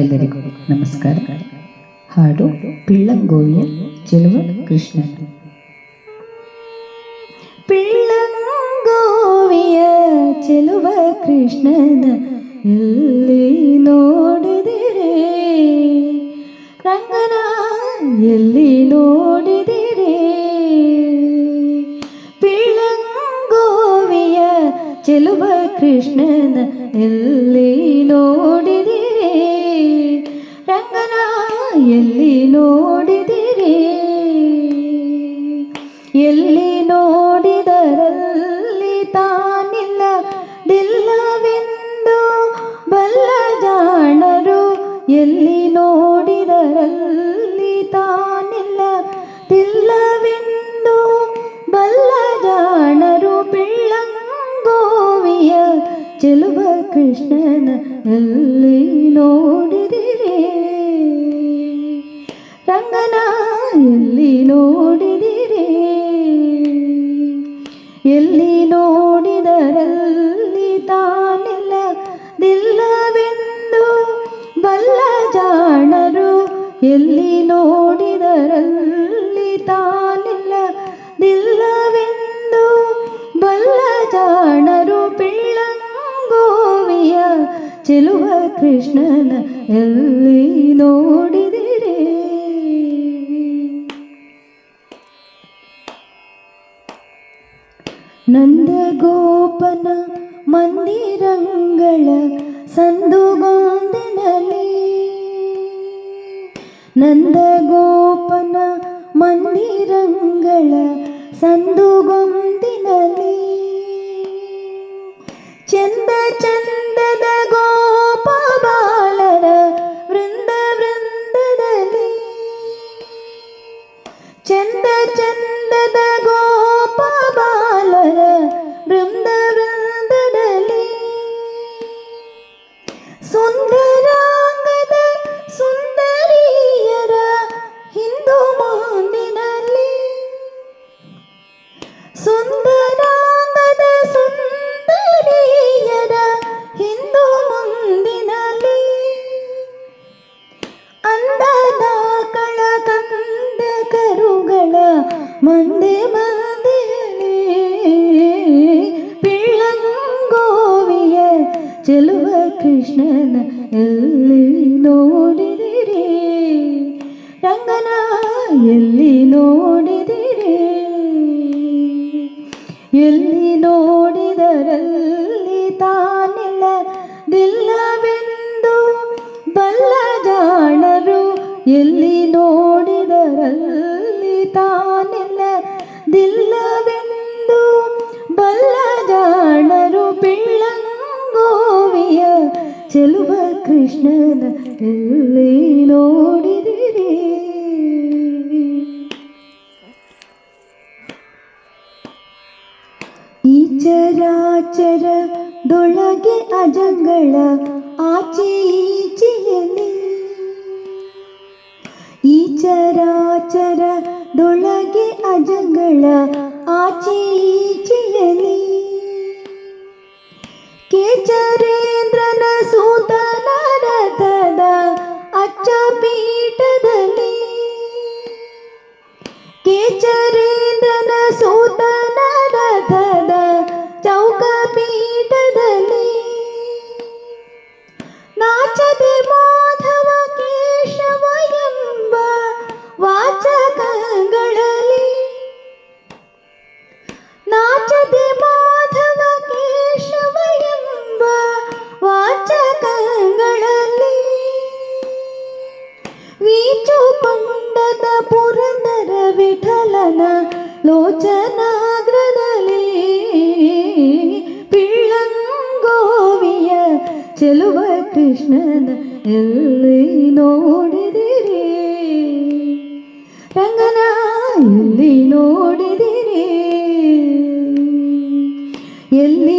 എല്ലാവർക്കും നമസ്കാരം ഹാടു പിള്ളം കോഴിയ ചെലവ് കൃഷ്ണൻ പിള്ളം കോവിയ ചെലവ കൃഷ്ണൻ നോടുതിരെ രംഗന എല്ലി നോടുതിരെ പിള്ളം കോവിയ ചെലവ കൃഷ്ണൻ എല്ലി നോടി ಎಲ್ಲಿ ನೋಡಿದಿರಿ ಎಲ್ಲಿ ನೋಡಿದರಲ್ಲಿ ತಾನಿಲ್ಲ ದಿಲ್ಲವೆಂದು ಬಲ್ಲ ಜಾಣರು ಎಲ್ಲಿ ನೋಡಿದರಲ್ಲಿ ಎಲ್ಲಿ ನೋಡಿದರಲ್ಲಿ ತಾನಿಲ್ಲದಿಲ್ಲವೆಂದು ಬಲ್ಲ ಜಾಣರು ಎಲ್ಲಿ ನೋಡಿದರಲ್ಲಿ ತಾನಿಲ್ಲದಿಲ್ಲವೆಂದು ಬಲ್ಲ ಜಾಣರು ಪಿಳ್ಳಂಗೋವಿಯ ಚೆಲುವ ಕೃಷ್ಣನ ಎಲ್ಲಿ ನೋಡಿ ನಂದಗೋಪನ ಮಂದಿರಂಗಳ ಸಂದುಗೊಂದಿನಲಿ ನಂದಗೋ ಕೃಷ್ಣನ ಎಲ್ಲಿ ನೋಡಿದಿರಿ ರಂಗನ ಎಲ್ಲಿ ನೋಡಿದಿರಿ ಎಲ್ಲಿ ನೋಡಿದರಲ್ಲಿ ತಾನಿಲ್ಲದಿಲ್ಲವೆಂದು ಬಲ್ಲ ಜಾಣರು ಎಲ್ಲಿ ನೋ കൃഷ്ണന തള്ളിയിലോടിതിരി ചരാചര ദൊളകെ അജങ്ങള ആചീചിയലി ഈ ചരാചര ദൊളകെ അജങ്ങള ആചീ ಪಂಡನ ಪುರಂದರ ವಿಠಲನ ಲೋಚನಾಗ್ರದಲ್ಲಿ ಪಿಳ್ಳಂಗೋವಿಯ ಚೆಲುವ ಕೃಷ್ಣನ ಎಲ್ಲಿ ನೋಡಿದಿರಿ ರಂಗನ ಎಲ್ಲಿ ನೋಡಿದಿರಿ ಎಲ್ಲಿ